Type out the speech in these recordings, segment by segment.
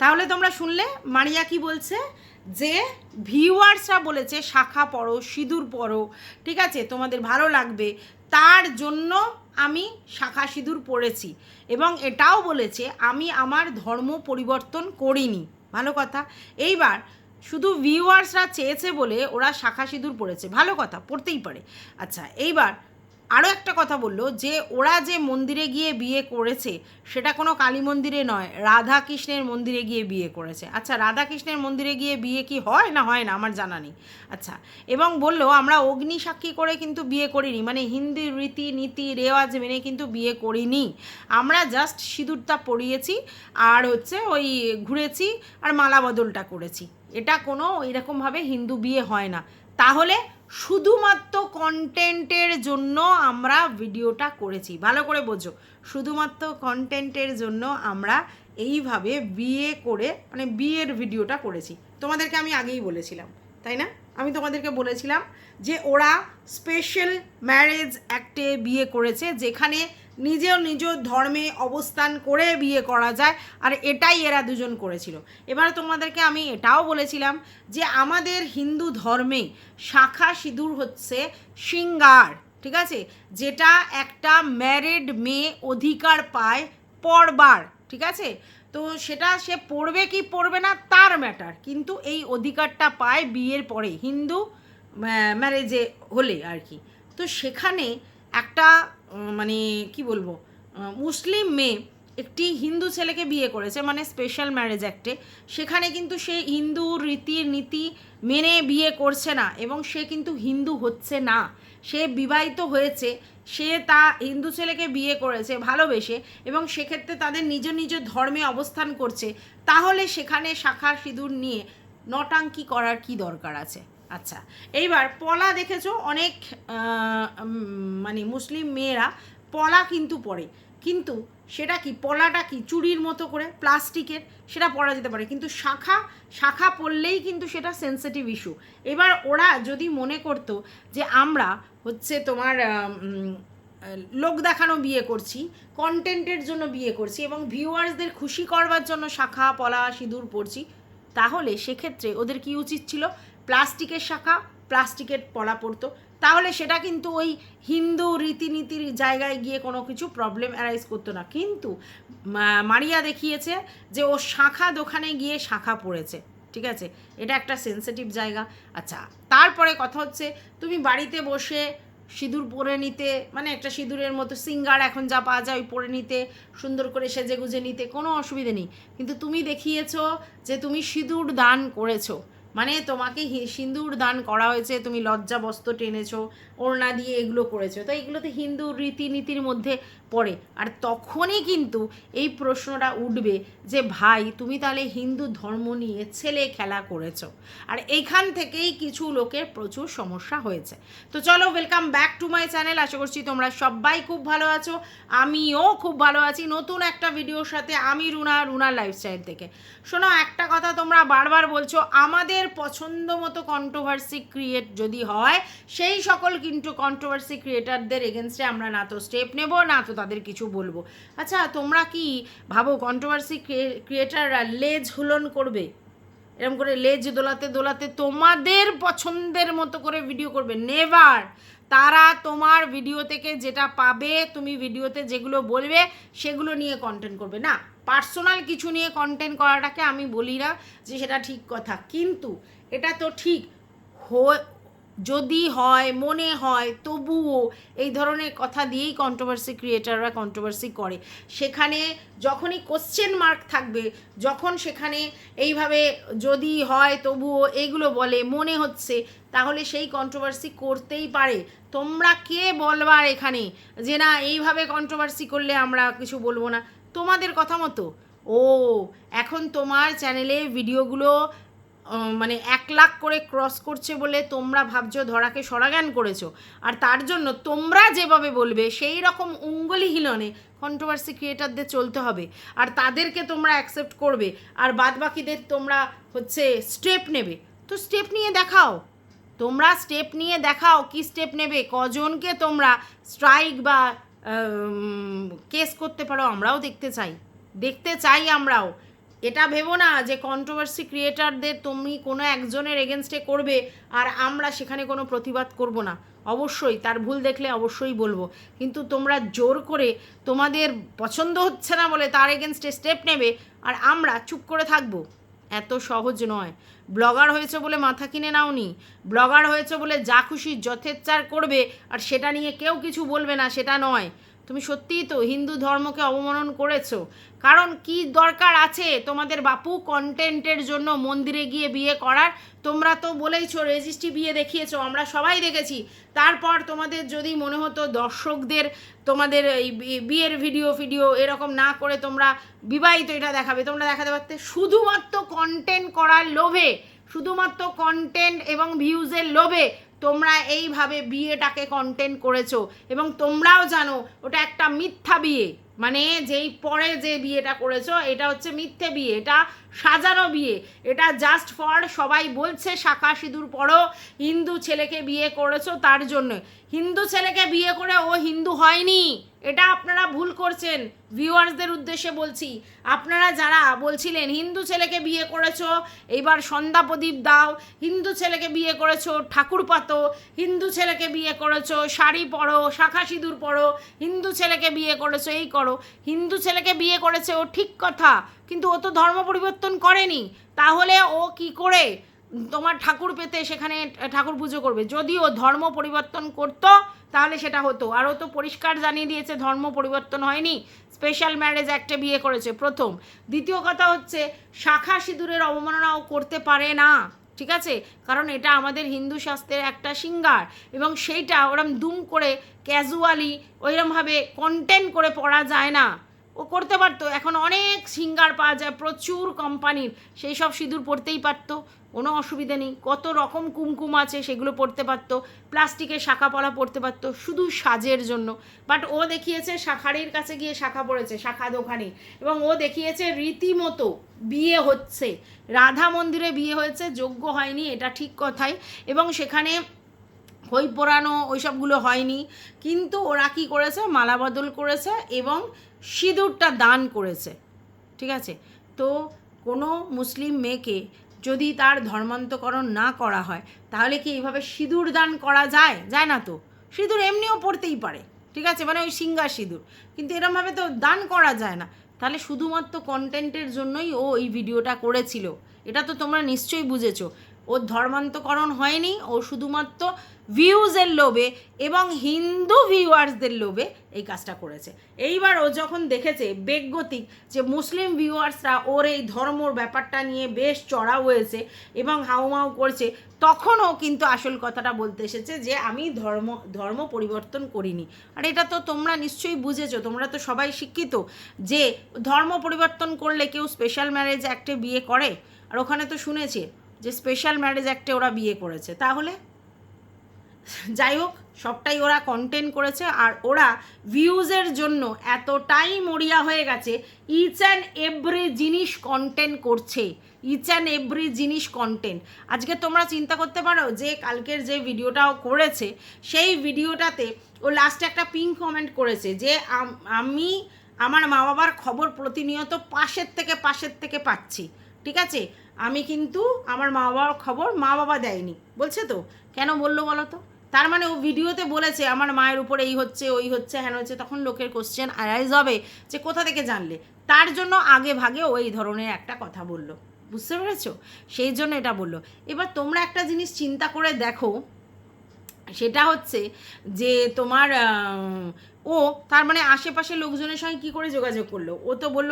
তাহলে তোমরা শুনলে মারিয়া কি বলছে? যে ভিউয়ার্সরা বলেছে, শাখা পড়ো, সিঁদুর পড়ো, ঠিক আছে, তোমাদের ভালো লাগবে। তার জন্য আমি শাখা সিঁদুর পড়েছি এবং এটাও বলেছে, আমি আমার ধর্ম পরিবর্তন করিনি। ভালো কথা। এইবার শুধু ভিউয়ার্সরা চেয়েছে বলে ওরা শাখা সিঁদুর পড়েছে। ভালো কথা, পড়তেই পারে। আচ্ছা এইবার আরও একটা কথা বলল যে ওরা যে মন্দিরে গিয়ে বিয়ে করেছে, সেটা কোনো কালী মন্দিরে নয় রাধা কৃষ্ণের মন্দিরে গিয়ে বিয়ে করেছে। আচ্ছা রাধা কৃষ্ণের মন্দিরে গিয়ে বিয়ে কি হয় না হয় না? আমার জানা নেই। আচ্ছা এবং বলল, আমরা অগ্নি সাক্ষী করে কিন্তু বিয়ে করিনি। মানে হিন্দি রীতি নীতি রেওয়াজ মেনে কিন্তু বিয়ে করিনি। আমরা জাস্ট সিঁদুরটা পরিয়েছি আর হচ্ছে ওই ঘুরেছি আর মালা বদলটা করেছি। এটা কোনো এরকমভাবে হিন্দু বিয়ে হয় না। তাহলে শুধুমাত্র কন্টেন্টের জন্য আমরা ভিডিওটা করেছি। ভালো করে বোঝো। শুধুমাত্র কন্টেন্টের জন্য আমরা এইভাবে বিয়ে করে মানে বিয়ের ভিডিওটা করেছি। তোমাদেরকে আমি আগেই বলেছিলাম, তাই না? আমি তোমাদেরকে বলেছিলাম যে ওরা স্পেশাল ম্যারেজ অ্যাক্টে বিয়ে করেছে, যেখানে নিজেও নিজ ধর্মে অবস্থান করে বিয়ে করা যায়, আর এটাই এরা দুজন করেছিল। এবার তোমাদেরকে আমি এটাও বলেছিলাম যে আমাদের হিন্দু ধর্মে শাখা সিঁদুর হচ্ছে শৃঙ্গার ঠিক আছে? যেটা একটা ম্যারিড মেয়ে অধিকার পায় পরবার, ঠিক আছে? তো সেটা সে পড়বে কি পড়বে না তার ম্যাটার কিন্তু এই অধিকারটা পায় বিয়ের পরে হিন্দু ম্যারেজে হলে আর কি। তো সেখানে একটা মানে কি বলব? মুসলিম মেয়ে একটি হিন্দু ছেলেকে বিয়ে করেছে মানে স্পেশাল ম্যারেজ অ্যাক্টে সেখানে কিন্তু সে হিন্দু রীতি নীতি মেনে বিয়ে করছে না এবং সে কিন্তু হিন্দু হচ্ছে না। সে বিবাহিত হয়েছে, সে তা হিন্দু ছেলেকে বিয়ে করেছে, ভালোবেসে, এবং সেক্ষেত্রে তাদের নিজ নিজ ধর্মে অবস্থান করছে। তাহলে সেখানে শাখা সিঁদুর নিয়ে নটাঙ্কি করার কি দরকার আছে? আচ্ছা এইবার পলা দেখেছ? অনেক মানে মুসলিম মেয়েরা পলা কিন্তু পরে। কিন্তু সেটা কি, পলাটা কি চুড়ির মতো করে, প্লাস্টিকের? সেটা পরা যেতে পারে। কিন্তু শাখা শাখা পরলেই কিন্তু সেটা সেন্সিটিভ ইস্যু এবার ওরা যদি মনে করতো যে আমরা হচ্ছে তোমার লোক দেখানো বিয়ে করছি কন্টেন্টের জন্য বিয়ে করছি এবং ভিউয়ার্সদের খুশি করবার জন্য শাখা, পলা, সিঁদুর পরছি, তাহলে সেক্ষেত্রে ওদের কি উচিত ছিল? প্লাস্টিকের শাখা, প্লাস্টিকের পলা পড়তো তাহলে সেটা কিন্তু ওই হিন্দু রীতিনীতির জায়গায় গিয়ে কোনো কিছু প্রবলেম অ্যারাইজ করতো না। কিন্তু মারিয়া দেখিয়েছে যে ও শাখা দোকানে গিয়ে শাখা পড়েছে। ঠিক আছে? এটা একটা সেন্সিটিভ জায়গা। আচ্ছা তারপরে কথা হচ্ছে, তুমি বাড়িতে বসে সিঁদুর পরে নিতে মানে একটা সিঁদুরের মতো সিঙ্গার এখন যা পাওয়া যায় ওই পরে নিতে, সুন্দর করে সেজে গুজে নিতে, কোনো অসুবিধে নেই। কিন্তু তুমি দেখিয়েছো যে তুমি সিঁদুর দান করেছ। মানে তোমাকে সিঁদুর দান করা হয়েছে তুমি লজ্জা বস্ত্র টেনেছো। ওড়না দিয়ে এগুলো করেছ। তো এগুলোতে হিন্দু রীতিনীতির মধ্যে পড়ে। আর তখনই কিন্তু এই প্রশ্নটা উঠবে যে, ভাই, তুমি তাহলে হিন্দু ধর্ম নিয়ে ছেলে খেলা করেছ। আর এইখান থেকেই কিছু লোকের প্রচুর সমস্যা হয়েছে। তো চলো welcome back to my channel আশা করছি তোমরা সবাই খুব ভালো আছো। আমিও খুব ভালো আছি নতুন একটা ভিডিওর সাথে। আমি রুনা রুনা লাইফস্টাইল থেকে। শোনো, একটা কথা তোমরা বারবার বলছো, আমাদের পছন্দ মতো কন্ট্রোভার্সি ক্রিয়েট যদি হয়, সেই সকল কিন্তু কন্ট্রোভার্সি ক্রিয়েটারদের এগেনস্টে আমরা না তো স্টেপ নেব, না তো তাদের কিছু বলব। আচ্ছা তোমরা কি ভাবো কন্ট্রোভার্সি ক্রিয়েটাররা লেজ হুলন করবে? এরকম করে লেজ দোলাতে দোলাতে তোমাদের পছন্দের মতো করে ভিডিও করবে। নেভার তারা তোমার ভিডিও থেকে যেটা পাবে, তুমি ভিডিওতে যেগুলো বলবে, সেগুলো নিয়ে কন্টেন্ট করবে। না পার্সোনাল কিছু নিয়ে কন্টেন্ট করাটাকে আমি বলি না যে সেটা ঠিক কথা। কিন্তু এটা তো ঠিক যদি হয়, মনে হয়, তবুও এই ধরনের কথা দিয়েই কন্ট্রোভার্সি ক্রিয়েটাররা কন্ট্রোভার্সি করে। সেখানে যখনই কোশ্চেন মার্ক থাকবে, যখন সেখানে এইভাবে যদি হয়, তবুও এগুলো বলে, মনে হচ্ছে, তাহলে সেই কন্ট্রোভার্সি করতেই পারে। তোমরা কে বলবার এখানে? যে না, এইভাবে কন্ট্রোভার্সি করলে আমরা কিছু বলব না। তোমাদের কথা মতো। ও, এখন তোমার চ্যানেলে ভিডিওগুলো মানে এক লাখ করে ক্রস করছে বলে তোমরা ভাবছ ধরাকে সরাগান করেছ। আর তার জন্য তোমরা যেভাবে বলবে, সেই রকম উঙ্গলি হিলনে কন্ট্রোভার্সি ক্রিয়েটারদের চলতে হবে। আর তাদেরকে তোমরা অ্যাকসেপ্ট করবে, আর বাদ বাকিদের তোমরা হচ্ছে স্টেপ নেবে। তো স্টেপ নিয়ে দেখাও। তোমরা স্টেপ নিয়ে দেখাও কি স্টেপ নেবে, কজনকে তোমরা স্ট্রাইক বা কেস করতে পারো আমরাও দেখতে চাই। দেখতে চাই আমরাও। এটা ভেবো না যে কন্ট্রোভার্সি ক্রিয়েটারদের তুমি কোনো একজনের এগেনস্টে করবে আর আমরা সেখানে কোনো প্রতিবাদ করব না। অবশ্যই তার ভুল দেখলে অবশ্যই বলব। কিন্তু তোমরা জোর করে তোমাদের পছন্দ হচ্ছে না বলে তার এগেনস্টে স্টেপ নেবে আর আমরা চুপ করে থাকব। এত সহজ নয়। ব্লগার হয়েছে বলে মাথা কিনে নাওনি। ব্লগার হয়েছে বলে যা খুশি যথেচ্ছার করবে আর সেটা নিয়ে কেউ কিছু বলবে না, সেটা নয়। তুমি সত্যিই তো হিন্দু ধর্মকে অবমানন করেছ। কারণ কি দরকার আছে তোমাদের বাপু কন্টেন্টের জন্য মন্দিরে গিয়ে বিয়ে করার? তোমরা তো বলেইছো, রেজিস্ট্রি বিয়ে দেখিয়েছো, আমরা সবাই দেখেছি। তারপর তোমাদের যদি মনে হতো দর্শকদের তোমাদের এই বিয়ের ভিডিও ফিডিও এরকম না করে তোমরা বিবাহিত এটা দেখাবে, তোমরা দেখাতে পারতে। শুধুমাত্র কন্টেন্ট করার লোভে, শুধুমাত্র কন্টেন্ট এবং ভিউজের লোভে তোমরা এইভাবে বিয়েটাকে কন্টেন্ট করেছ এবং তোমরাও জানো ওটা একটা মিথ্যা বিয়ে। মানে যেই পরে যে বিয়েটা করেছ, এটা হচ্ছে মিথ্যে বিয়ে, এটা সাজানো বিয়ে। এটা জাস্ট ফর সবাই বলছে শাখা সিঁদুর পরও হিন্দু ছেলেকে বিয়ে করেছ তার জন্য। হিন্দু ছেলেকে বিয়ে করে ও হিন্দু হয়নি। এটা আপনারা ভুল করছেন ভিউয়ার্সদের উদ্দেশ্যে বলছি। আপনারা যারা বলছিলেন, হিন্দু ছেলেকে বিয়ে করেছ, এইবার সন্ধ্যা প্রদীপ দাও, হিন্দু ছেলেকে বিয়ে করেছ, ঠাকুর পাতো, হিন্দু ছেলেকে বিয়ে করেছ, শাড়ি পরো, শাখা সিঁদুর পরো, হিন্দু ছেলেকে বিয়ে করেছ, এই করো। হিন্দু ছেলেকে বিয়ে করেছে, ও ঠিক কথা, কিন্তু ও তো ধর্ম পরিবর্তন করেনি। তাহলে ও কি করে? তোমার ঠাকুর পেতে সেখানে ঠাকুর পুজো করবে। যদি ও ধর্ম পরিবর্তন করতো তাহলে সেটা হতো। আর ও তো পরিষ্কার জানিয়ে দিয়েছে, ধর্ম পরিবর্তন হয়নি। স্পেশাল ম্যারেজ একটা বিয়ে করেছে, প্রথম। দ্বিতীয় কথা হচ্ছে, শাখা সিঁদুরের অবমাননাও করতে পারে না। ঠিক আছে? কারণ এটা আমাদের হিন্দু শাস্ত্রের একটা সিঙ্গার। এবং সেইটা ওরম দুম করে ক্যাজুয়ালি ওইরমভাবে কন্টেন্ট করে পড়া যায় না। ও করতে পারতো। এখন অনেক সিঙ্গার পাওয়া যায়, প্রচুর কোম্পানির। সেই সব সিঁদুর পরতেই পারতো, কোনো অসুবিধা নেই। কত রকম কুমকুম আছে সেগুলো পরতে পারতো, প্লাস্টিকের শাখা পলা পরতে পারতো, শুধু সাজের জন্য। বাট ও দেখিয়েছে শাখারির কাছে গিয়ে শাখা পড়েছে, শাখা দোকানে। এবং ও দেখিয়েছে রীতিমতো বিয়ে হচ্ছে। রাধা মন্দিরে বিয়ে হয়েছে, যোগ্য হয়নি, এটা ঠিক কথাই। এবং সেখানে হই পোড়ানো, ওইসবগুলো হয়নি। কিন্তু ওরা কী করেছে? মালা বদল করেছে এবং সিঁদুরটা দান করেছে। ঠিক আছে? তো কোনো মুসলিম মেয়েকে যদি তার ধর্মান্তকরণ না করা হয়, তাহলে কি এইভাবে সিঁদুর দান করা যায়? যায় না তো। সিঁদুর এমনিও পড়তেই পারে। ঠিক আছে? মানে ওই সিঙ্গার সিঁদুর। কিন্তু এরমভাবে তো দান করা যায় না। তাহলে শুধুমাত্র কন্টেন্টের জন্যই ও এই ভিডিওটা করেছিল। এটা তো তোমরা নিশ্চয়ই বুঝেছ। ওর ধর্মান্তকরণ হয়নি, ও শুধুমাত্র ভিউজের লোভে এবং হিন্দু ভিউয়ার্সদের লোভে এই কাজটা করেছে। এইবার ও যখন দেখেছে বেগগতিক যে মুসলিম ভিউয়ার্সরা ওর এই ধর্মর ব্যাপারটা নিয়ে বেশ চড়া হয়েছে এবং হাউমাউ করছে তখনও কিন্তু আসল কথাটা বলতে এসেছে যে আমি ধর্ম ধর্ম পরিবর্তন করিনি। আর এটা তো তোমরা নিশ্চয়ই বুঝেছ, তোমরা তো সবাই শিক্ষিত যে ধর্ম পরিবর্তন করলে কেউ স্পেশাল ম্যারেজ অ্যাক্টে বিয়ে করে? আর ওখানে তো শুনেছি যে স্পেশাল ম্যারেজ অ্যাক্টে ওরা বিয়ে করেছে। তাহলে যাই হোক, সবটাই ওরা কন্টেন্ট করেছে আর ওরা ভিউজের জন্য এতটাই মরিয়া হয়ে গেছে ইচ অ্যান্ড এভরি জিনিস কন্টেন্ট করছে। ইচ অ্যান্ড এভরি জিনিস কন্টেন্ট আজকে তোমরা চিন্তা করতে পারো যে কালকের যে ভিডিওটাও করেছে, সেই ভিডিওটাতে ও লাস্টে একটা পিঙ্ক কমেন্ট করেছে যে আমি আমার মা বাবার খবর প্রতিনিয়ত পাশের থেকে পাশের থেকে পাচ্ছি। ঠিক আছে? আমি কিন্তু আমার মা বাবার খবর মা বাবা দেয়নি, বলছে তো? কেন বলল বলো তো তার মানে ও ভিডিওতে বলেছে, আমার মায়ের উপরে এই হচ্ছে, ওই হচ্ছে হ্যান হচ্ছে, তখন লোকের কোশ্চেন আরাইজ হবে যে কোথা থেকে জানলে? তার জন্য আগে ভাগে এই ধরনের একটা কথা বলল। বুঝতে পেরেছ? সেই জন্য এটা বলল। এবার তোমরা একটা জিনিস চিন্তা করে দেখো সেটা হচ্ছে যে তোমার ও তার মানে আশেপাশে লোকজনের সঙ্গে কি করে যোগাযোগ করল? ও তো বলল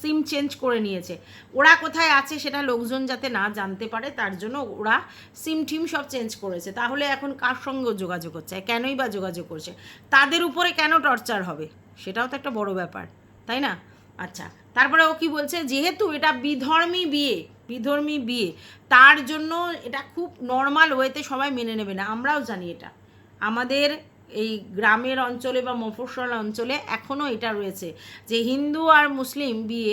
সিম চেঞ্জ করে নিয়েছে। ওরা কোথায় আছে সেটা লোকজন যাতে না জানতে পারে, তার জন্য ওরা সিম টিম সব চেঞ্জ করেছে। তাহলে এখন কার সঙ্গে যোগাযোগ করছে? কেনই বা যোগাযোগ করছে? তাদের উপরে কেন টর্চার হবে? সেটাও তো একটা বড় ব্যাপার, তাই না? আচ্ছা তারপরে ও কি বলছে? যেহেতু এটা বিধর্মী বিয়ে বিধর্মী বিয়ে, তার জন্য এটা খুব নর্মাল ওয়েতে সবাই মেনে নেবে না, আমরাও জানি এটা। আমাদের এই গ্রামের অঞ্চলে বা মফস্বল অঞ্চলে এখনও এটা রয়েছে যে হিন্দু আর মুসলিম বিয়ে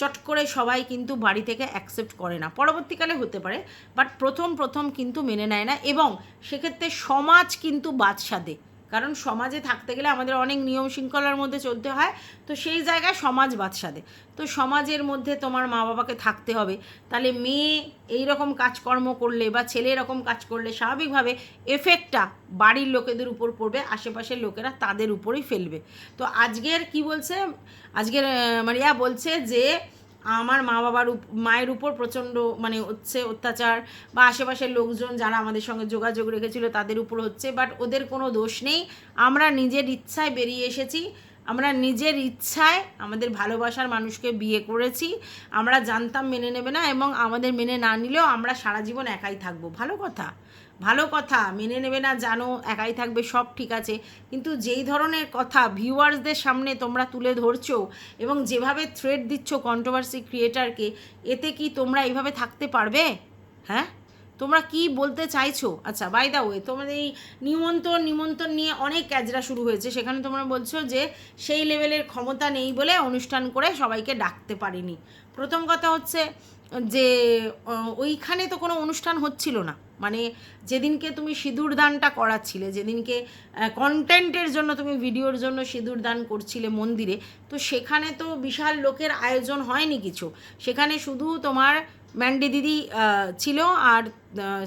চট করে সবাই কিন্তু বাড়ি থেকে অ্যাকসেপ্ট করে না। পরবর্তীকালে হতে পারে বাট প্রথম প্রথম কিন্তু মেনে নেয় না এবং সেক্ষেত্রে সমাজ কিন্তু বাদশা দেয় কারণ সমাজে থাকতে গেলে আমাদের অনেক নিয়ম শৃঙ্খলার মধ্যে চলতে হয়। তো সেই জায়গায় সমাজ বাদশাদে তো সমাজের মধ্যে তোমার মা বাবাকে থাকতে হবে। তাহলে মেয়ে এই রকম কাজকর্ম করলে বা ছেলে এরকম কাজ করলে স্বাভাবিকভাবে এফেক্টটা বাড়ির লোকেদের উপর পড়বে, আশেপাশের লোকেরা তাদের উপরেই ফেলবে। তো আজকের কি বলছে? আজকের মারিয়া বলছে যে আমার মা বাবার মায়ের উপর প্রচণ্ড মানে হচ্ছে অত্যাচার বা আশেপাশের লোকজন যারা আমাদের সঙ্গে যোগাযোগ রেখেছিল তাদের উপর হচ্ছে বাট ওদের কোনো দোষ নেই। আমরা নিজের ইচ্ছায় বেরিয়ে এসেছি, আমরা নিজের ইচ্ছায় আমাদের ভালোবাসার মানুষকে বিয়ে করেছি, আমরা জানতাম মেনে নেবে না এবং আমাদের মেনে না নিলেও আমরা সারা জীবন একাই থাকব। ভালো কথা। ভালো কথা, মেনে নেবে না, জানো, একাই থাকবে, সব ঠিক আছে। কিন্তু যেই ধরনের কথা ভিউয়ার্সদের সামনে তোমরা তুলে ধরছো এবং যেভাবে থ্রেড দিচ্ছ কন্ট্রোভার্সি ক্রিয়েটারকে এতে কি তোমরা এইভাবে থাকতে পারবে? হ্যাঁ? তোমরা কি বলতে চাইছো? আচ্ছা বাই দা ওয়ে তোমাদের এই নিমন্ত্রণ নিমন্ত্রণ নিয়ে অনেক ক্যাজরা শুরু হয়েছে। সেখানে তোমরা বলছো যে, সেই লেভেলের ক্ষমতা নেই বলে অনুষ্ঠান করে সবাইকে ডাকতে পারিনি। প্রথম কথা হচ্ছে যে ওইখানে তো কোনো অনুষ্ঠান হচ্ছিল না। মানে যেদিনকে তুমি সিঁদুর দানটা করাচ্ছিলে, যেদিনকে কন্টেন্টের জন্য তুমি ভিডিওর জন্য সিঁদুর দান করছিলে মন্দিরে, তো সেখানে তো বিশাল লোকের আয়োজন হয়নি কিছু। সেখানে শুধু তোমার ম্যান্ডি দিদি ছিল আর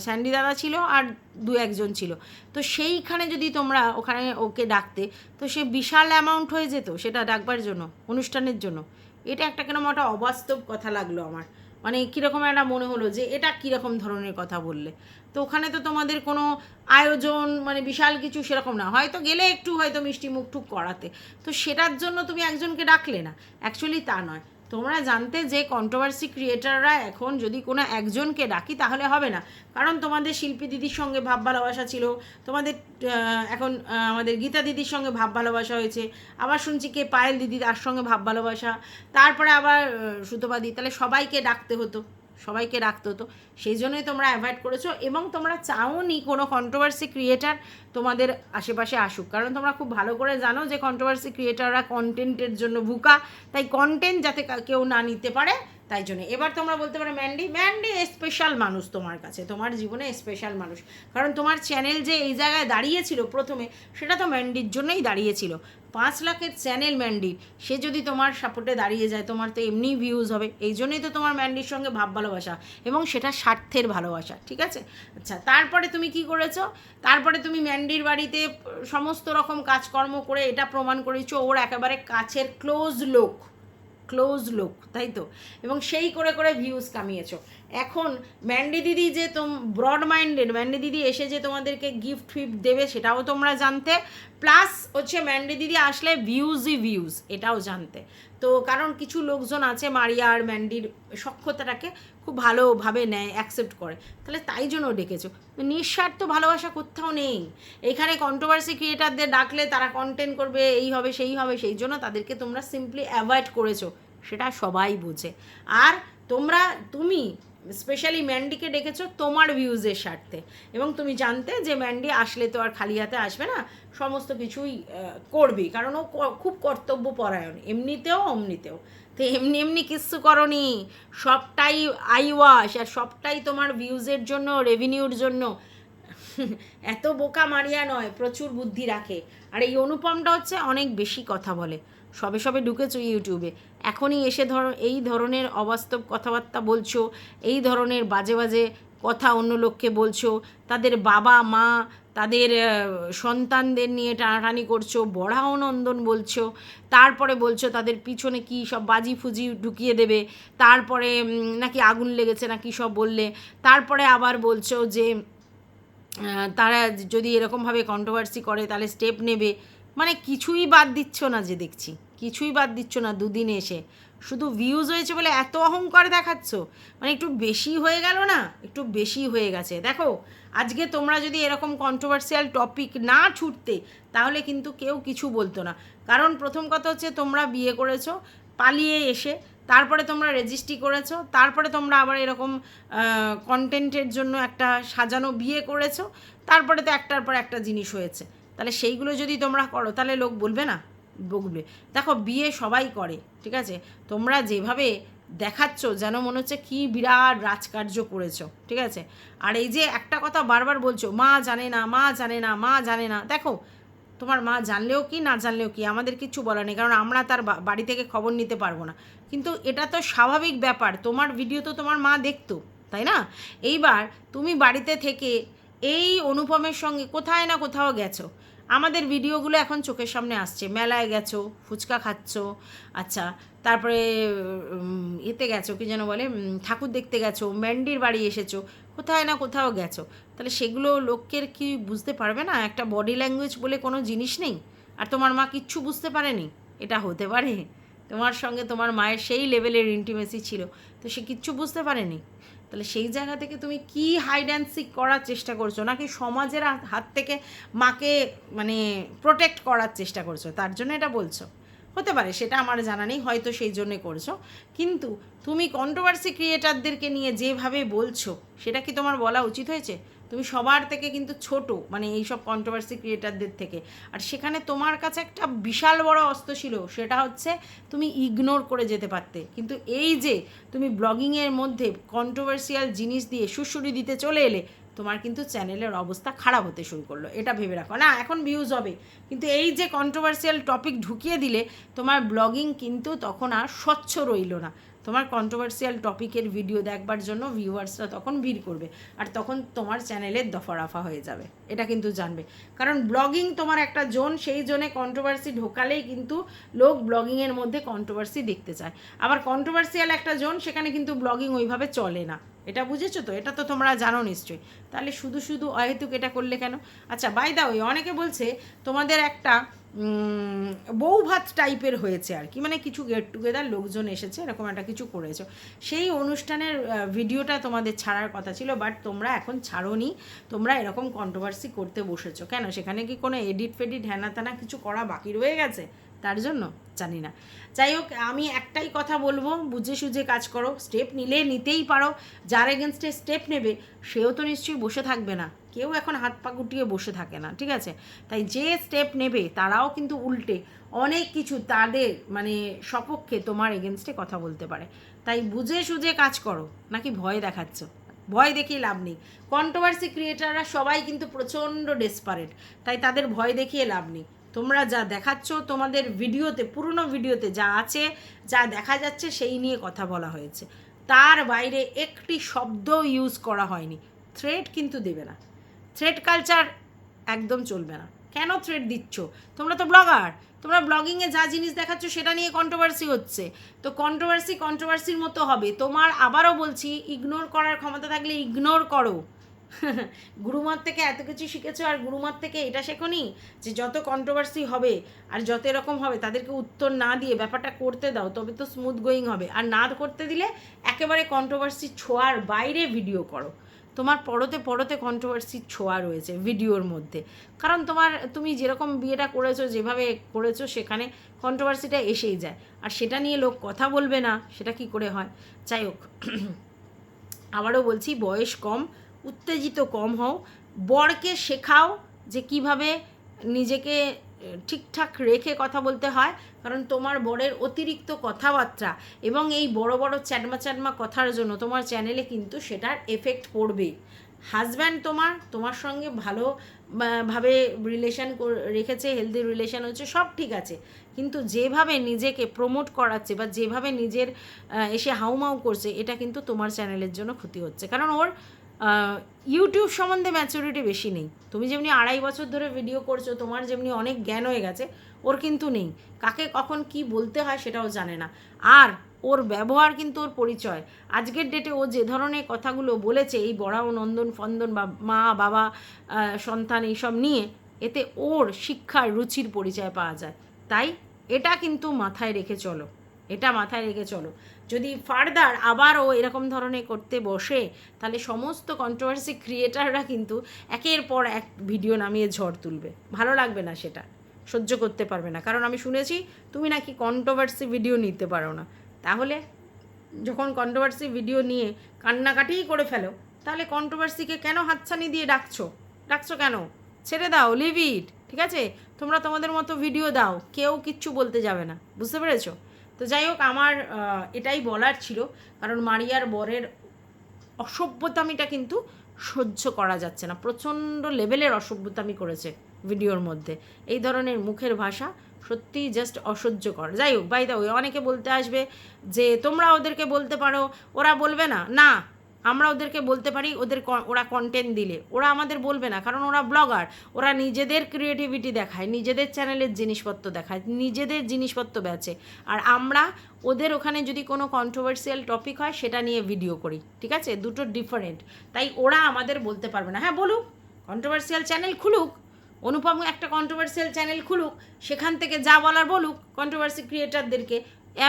স্যান্ডি দাদা ছিল আর দু একজন ছিল। তো সেইখানে যদি তোমরা ওখানে ওকে ডাকতে, তো সে বিশাল অ্যামাউন্ট হয়ে যেত সেটা ডাকবার জন্য, অনুষ্ঠানের জন্য। এটা একটা কেন একটা অবাস্তব কথা লাগল আমার। মানে কীরকম একটা মনে হলো যে এটা কীরকম ধরনের কথা বললে। তো ওখানে তো তোমাদের কোনো আয়োজন মানে বিশাল কিছু সেরকম না। হয়তো গেলে একটু হয়তো মিষ্টি মুখ টুক করাতে। তো সেটার জন্য তুমি একজনকে ডাকলে না। অ্যাকচুয়ালি তা নয়। তোমরা জানতে যে কন্ট্রোভার্সি ক্রিয়েটাররা এখন যদি কোনো একজনকে ডাকি, তাহলে হবে না। কারণ তোমাদের শিল্পী দিদির সঙ্গে ভাব ভালোবাসা ছিল, তোমাদের এখন আমাদের গীতা দিদির সঙ্গে ভাব ভালোবাসা হয়েছে, আবার শুনছি কে পায়েল দিদি তার সঙ্গে ভাব ভালোবাসা, তারপরে আবার সুতোপাদি তাহলে সবাইকে ডাকতে হতো। সবাইকে রাখতে হতো সেই জন্যই তোমরা অ্যাভয়েড করেছ এবং তোমরা চাওনি কোনো কন্ট্রোভার্সি ক্রিয়েটার তোমাদের আশেপাশে আসুক। কারণ তোমরা খুব ভালো করে জানো যে কন্ট্রোভার্সি ক্রিয়েটাররা কন্টেন্টের জন্য ভুকা। তাই কন্টেন্ট যাতে কেউ না নিতে পারে তাই জন্য। এবার তোমরা বলতে পারো, ম্যান্ডি ম্যান্ডি স্পেশাল মানুষ তোমার কাছে, তোমার জীবনে স্পেশাল মানুষ। কারণ তোমার চ্যানেল যে এই জায়গায় দাঁড়িয়েছিল প্রথমে, সেটা তো ম্যান্ডির জন্যই দাঁড়িয়েছিল। পাঁচ লাখের চ্যানেল ম্যান্ডির সে যদি তোমার সাপোর্টে দাঁড়িয়ে যায়, তোমার তো এমনি ভিউজ হবে। এই জন্যই তো তোমার ম্যান্ডির সঙ্গে ভাব ভালোবাসা এবং সেটা স্বার্থের ভালোবাসা, ঠিক আছে? আচ্ছা তারপরে তুমি কি করেছ? তারপরে তুমি ম্যান্ডির বাড়িতে সমস্ত রকম কাজকর্ম করে এটা প্রমাণ করেছ, ওর একেবারে কাছের ক্লোজ লোক ক্লোজ লুক তাই তো? এবং সেই করে করে ভিউজ কামিয়েছো। এখন ম্যান্ডি দিদি যে তোম ব্রড মাইন্ডেড ম্যান্ডি দিদি এসে যে তোমাদেরকে গিফট ফিফট দেবে সেটাও তোমরা জানতে। প্লাস হচ্ছে ম্যান্ডি দিদি আসলে ভিউজই ভিউজ এটাও জানতে। তো কারণ কিছু লোকজন আছে মারিয়া আর ম্যান্ডির সক্ষতাটাকে খুব ভালোভাবে নেয় অ্যাকসেপ্ট করে। তাহলে তাই জন্য ডেকেছো। নিঃস্বার্থ ভালোবাসা কোথাও নেই। এখানে কন্ট্রোভার্সি ক্রিয়েটারদের ডাকলে তারা কন্টেন্ট করবে, এই হবে, সেই হবে, সেই জন্য তাদেরকে তোমরা সিম্পলি অ্যাভয়েড করেছ। সেটা সবাই বোঝে। আর তোমরা, তুমি স্পেশালি ম্যান্ডিকে ডেকেছো তোমার ভিউজের স্বার্থে। এবং তুমি জানতে যে ম্যান্ডি আসলে তো আর খালি হাতে আসবে না, সমস্ত কিছুই করবি। কারণ ও খুব কর্তব্য পরায়ণ এমনিতেও, অমনিতেও। তো এমনি এমনি কিচ্ছু করনি। সবটাই আইওয়াশ আর সবটাই তোমার ভিউজের জন্য রেভিনিউর জন্য। এত বোকা মারিয়া নয়, প্রচুর বুদ্ধি রাখে। আর এই অনুপমটা হচ্ছে অনেক বেশি কথা বলে। সবে সবে ঢুকেছো ইউটিউবে। এখনই এসে ধর, এই ধরনের অবাস্তব কথাবার্তা বলছো, এই ধরনের বাজে বাজে কথা অন্য লোককে বলছো, তাদের বাবা, মা, তাদের সন্তানদের নিয়ে টানাটানি করছ, বড়াও নন্দন বলছো, তারপরে বলছো তাদের পিছনে কি সব বাজি ফুজি ঢুকিয়ে দেবে, তারপরে নাকি আগুন লেগেছে নাকি সব বললে, তারপরে আবার বলছো যে তারা যদি এরকমভাবে কন্ট্রোভার্সি করে, তাহলে স্টেপ নেবে। মানে কিছুই বাদ দিচ্ছ না যে দেখছি। কিছুই বাদ দিচ্ছ না দুদিনে এসে। শুধু ভিউজ হয়েছে বলে এত অহংকার দেখাচ্ছ। মানে একটু বেশি হয়ে গেল না? একটু বেশি হয়ে গেছে। দেখো, আজকে তোমরা যদি এরকম কন্ট্রোভার্সিয়াল টপিক না ছুটতে, তাহলে কিন্তু কেউ কিছু বলতো না। কারণ প্রথম কথা হচ্ছে তোমরা বিয়ে করেছ, পালিয়ে এসে তারপরে তোমরা রেজিস্ট্রি করেছ, তারপরে তোমরা আবার এরকম কন্টেন্টের জন্য একটা সাজানো বিয়ে করেছ, তারপরে তো একটার পর একটা জিনিস হয়েছে। তাহলে সেইগুলো যদি তোমরা করো, তাহলে লোক বলবে না? বলবে দেখো, বিয়ে সবাই করে, ঠিক আছে? তোমরা যেভাবে দেখাচ্ছ, যেন মনে হচ্ছে কি বিরাট রাজকার্য করেছ, ঠিক আছে? আর এই যে একটা কথা বারবার বলছো, মা জানে না, মা জানে না, মা জানে না, দেখো তোমার মা জানলেও কি, না জানলেও কি, আমাদের কিচ্ছু বলার নেই, কারণ আমরা তার বাড়ি থেকে খবর নিতে পারব না। কিন্তু এটা তো স্বাভাবিক ব্যাপার, তোমার ভিডিও তো তোমার মা দেখতো, তাই না? এইবার তুমি বাড়িতে থেকে এই অনুপমের সঙ্গে কোথায় না কোথাও গেছো। আমাদের ভিডিওগুলো এখন চোখের সামনে আসছে, মেলায় গেছো, ফুচকা খাচ্ছো আচ্ছা তারপরে এতে গেছো, কি যেন বলে ঠাকুর দেখতে গেছো ম্যান্ডির বাড়ি এসেছ, কোথায় না কোথাও গেছো। তাহলে সেগুলো লোকের কি বুঝতে পারবে না? একটা বডি ল্যাঙ্গুয়েজ বলে কোনো জিনিস নেই? আর তোমার মা কিচ্ছু বুঝতে পারেনি? এটা হতে পারে। তোমার সঙ্গে তোমার মায়ের সেই লেভেলের ইন্টিমেসি ছিল। তো সে কিচ্ছু বুঝতে পারেনি। তাহলে সেই জায়গা থেকে তুমি কি হাইড অ্যান্ড সিক করার চেষ্টা করছ? নাকি সমাজের হাত- থেকে মাকে মানে প্রোটেক্ট করার চেষ্টা করছ? তার জন্য এটা বলছো। হতে পারে, সেটা আমার জানা নেই, হয়তো সেই জন্যে করছ। কিন্তু তুমি কন্ট্রোভার্সি ক্রিয়েটারদেরকে নিয়ে যেভাবে বলছো, সেটা কি তোমার বলা উচিত হয়েছে? তুমি সবার থেকে কিন্তু ছোট মানে এইসব কন্ট্রোভার্সি ক্রিয়েটারদের থেকে। আর সেখানে তোমার কাছে একটা বিশাল বড় অস্ত্র ছিল, সেটা হচ্ছে তুমি ইগনোর করে যেতে পারতে। কিন্তু এই যে তুমি ব্লগিংয়ের মধ্যে কন্ট্রোভার্সিয়াল জিনিস দিয়ে সুশুরি দিতে চলে এলে, তোমার কিন্তু চ্যানেলের অবস্থা খারাপ হতে শুরু করল, এটা ভেবে রাখো। না, এখন ভিউজ হবে, কিন্তু এই যে কন্ট্রোভার্সিয়াল টপিক ঢুকিয়ে দিলে, তোমার ব্লগিং কিন্তু তখন আর স্বচ্ছ রইল না। তোমার কন্ট্রোভার্সিয়াল টপিকের ভিডিও দেখবার জন্য ভিউয়ার্সরা তখন ভিড় করবে। আর তখন তোমার চ্যানেলের দফারাফা হয়ে যাবে। এটা কিন্তু জানবে। কারণ ব্লগিং তোমার একটা জোন সেই জোনে কন্ট্রোভার্সি ঢোকালেই কিন্তু লোক ব্লগিংয়ের মধ্যে কন্ট্রোভার্সি দেখতে চায়। আবার কন্ট্রোভার্সিয়াল একটা জোন সেখানে কিন্তু ব্লগিং ওইভাবে চলে না। এটা বুঝেছ তো? এটা তো তোমরা জানো নিশ্চয়ই। তাহলে শুধু শুধু অহেতুক এটা করলে কেন? আচ্ছা বাই দা ওই অনেকে বলছে তোমাদের একটা বউ ভাত টাইপের হয়েছে আর কি। মানে কিছু গেট টুগেদার লোকজন এসেছে, এরকম একটা কিছু করেছ। সেই অনুষ্ঠানের ভিডিওটা তোমাদের ছাড়ার কথা ছিল বাট তোমরা এখন ছাড়োনি। তোমরা এরকম কন্ট্রোভার্সি করতে বসেছো। কেন? সেখানে কি কোনো এডিট ফেডিট হ্যানা ত্যানা কিছু করা বাকি রয়ে গেছে? তার জন্য? জানি না। যাই হোক, আমি একটাই কথা বলব, বুঝে সুঝে কাজ করো স্টেপ নিলে নিতেই পারো। যার এগেনস্টে স্টেপ নেবে, সেও তো নিশ্চয়ই বসে থাকবে না। কেউ এখন হাত পা গুটিয়ে বসে থাকে না, ঠিক আছে? তাই যে স্টেপ নেবে, তারাও কিন্তু উল্টে অনেক কিছু তাদের মানে সপক্ষে তোমার এগেনস্টে কথা বলতে পারে। তাই বুঝে সুঝে কাজ করো, নাকি ভয় দেখাচ্ছ? ভয় দেখিয়ে লাভ নেই। কন্ট্রোভার্সি ক্রিয়েটাররা সবাই কিন্তু প্রচণ্ড ডেসপারেট তাই তাদের ভয় দেখিয়ে লাভ নেই। তোমরা যা দেখাচ্ছ তোমাদের ভিডিওতে, পুরনো ভিডিওতে যা আছে, যা দেখা যাচ্ছে সেই নিয়ে কথা বলা হয়েছে। তার বাইরে একটি শব্দ ইউজ করা হয়নি। থ্রেড কিন্তু দেবে না। থ্রেড কালচার একদম চলবে না। কেন থ্রেড দিচ্ছ? তোমরা তো ব্লগার তোমরা ব্লগিংয়ে যা জিনিস দেখাচ্ছ সেটা নিয়ে কন্ট্রোভার্সি হচ্ছে। তো কন্ট্রোভার্সি কন্ট্রোভার্সির মতো হবে। তোমার আবারও বলছি ইগনোর করার ক্ষমতা থাকলে ইগনোর করো। গুরুমার থেকে এত কিছু শিখেছো আর গুরুমার থেকে এটা শেখোনি? যে যত কন্ট্রোভার্সি হবে আর যত এরকম হবে তাদেরকে উত্তর না দিয়ে ব্যাপারটা করতে দাও, তবে তো স্মুথ গোয়িং হবে। আর না করতে দিলে একেবারে কন্ট্রোভার্সি ছোঁয়ার বাইরে ভিডিও করো। তোমার পরতে পরতে কন্ট্রোভার্সি ছোঁয়া রয়েছে ভিডিওর মধ্যে। কারণ তোমার, তুমি যেরকম বিয়েটা করেছ, যেভাবে করেছ, সেখানে কন্ট্রোভার্সিটা এসেই যায়। আর সেটা নিয়ে লোক কথা বলবে না, সেটা কি করে হয়? যাই হোক, আবারও বলছি, বয়স কম উত্তেজিত কম হও। বরকে শেখাও যে কীভাবে নিজেকে ঠিকঠাক রেখে কথা বলতে হয়, কারণ তোমার বরের অতিরিক্ত কথাবার্তা এবং এই বড় বড় চ্যাটমা চ্যাটমা কথার জন্য তোমার চ্যানেলে কিন্তু সেটার এফেক্ট পড়বে হাজব্যান্ড তোমার তোমার সঙ্গে ভালো ভাবে রিলেশন রেখেছে হেলদি রিলেশান হচ্ছে, সব ঠিক আছে। কিন্তু যেভাবে নিজেকে প্রমোট করাচ্ছে বা যেভাবে নিজের এসে হাউমাউ করছে, এটা কিন্তু তোমার চ্যানেলের জন্য ক্ষতি হচ্ছে। কারণ ওর ইউটিউব সম্বন্ধে ম্যাচুরিটি বেশি নেই। তুমি যেমনি আড়াই বছর ধরে ভিডিও করছ, তোমার যেমনি অনেক জ্ঞান হয়ে গেছে, ওর কিন্তু নেই। কাকে কখন কি বলতে হয় সেটাও জানে না। আর ওর ব্যবহার কিন্তু ওর পরিচয়। আজকের ডেটে ও যে ধরনের কথাগুলো বলেছে, এই বড়াও, নন্দন, ফন্দন বা মা, বাবা সন্তান এইসব নিয়ে, এতে ওর শিক্ষার রুচির পরিচয় পাওয়া যায়। তাই এটা কিন্তু মাথায় রেখে চলো। এটা মাথায় রেখে চলো। যদি ফার্দার আবারও এরকম ধরনের করতে বসে, তাহলে সমস্ত কন্ট্রোভার্সি ক্রিয়েটাররা কিন্তু একের পর এক ভিডিও নামিয়ে ঝড় তুলবে। ভালো লাগবে না সেটা। সহ্য করতে পারবে না। কারণ আমি শুনেছি, তুমি নাকি কন্ট্রোভার্সি ভিডিও নিতে পারো না। তাহলে যখন কন্ট্রোভার্সি ভিডিও নিয়ে কান্নাকাটিই করে ফেলো, তাহলে কন্ট্রোভার্সিকে কেন হাতছানি দিয়ে ডাকছো? ডাকছো কেন? ছেড়ে দাও লিভ ইট ঠিক আছে? তোমরা তোমাদের মতো ভিডিও দাও, কেউ কিচ্ছু বলতে যাবে না। বুঝতে পেরেছ? তো যাই হোক, আমার এটাই বলার ছিল। কারণ মারিয়ার বরের অসভ্যতামিটা কিন্তু সহ্য করা যাচ্ছে না। প্রচণ্ড লেভেলের অসভ্যতামি করেছে ভিডিওর মধ্যে। এই ধরনের মুখের ভাষা সত্যি জাস্ট অসহ্যকর। যাই হোক বাই দা ওই অনেকে বলতে আসবে যে তোমরা ওদেরকে বলতে পারো, ওরা বলবে না। না আমরা ওদেরকে বলতে পারি, ওদের ওরা কন্টেন্ট দিলে। ওরা আমাদের বলবে না, কারণ ওরা ব্লগার ওরা নিজেদের ক্রিয়েটিভিটি দেখায়, নিজেদের চ্যানেলের জিনিসপত্র দেখায়, নিজেদের জিনিসপত্র বেচে। আর আমরা ওদের ওখানে যদি কোনো কন্ট্রোভার্সিয়াল টপিক হয়, সেটা নিয়ে ভিডিও করি, ঠিক আছে? দুটো ডিফারেন্ট তাই ওরা আমাদের বলতে পারবে না। হ্যাঁ বলুক কন্ট্রোভার্সিয়াল চ্যানেল খুলুক, অনুপম একটা কন্ট্রোভার্সিয়াল চ্যানেল খুলুক, সেখান থেকে যা বলার বলুক কন্ট্রোভার্সি ক্রিয়েটারদেরকে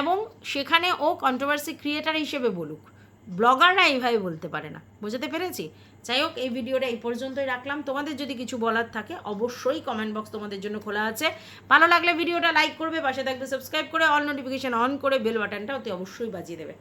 এবং সেখানে ও কন্ট্রোভার্সি ক্রিয়েটার হিসেবে বলুক। ব্লগাররা এইভাবে বলতে পারে না। বুঝতে পেরেছি? যাই হোক, এই ভিডিওটা এই পর্যন্তই রাখলাম। তোমাদের যদি কিছু বলার থাকে, অবশ্যই কমেন্ট বক্স তোমাদের জন্য খোলা আছে। ভালো লাগলে ভিডিওটা লাইক করবে, পাশে থাকবে সাবস্ক্রাইব করে অল নোটিফিকেশান অন করে বেল বাটনটা অতি অবশ্যই বাজিয়ে দেবে।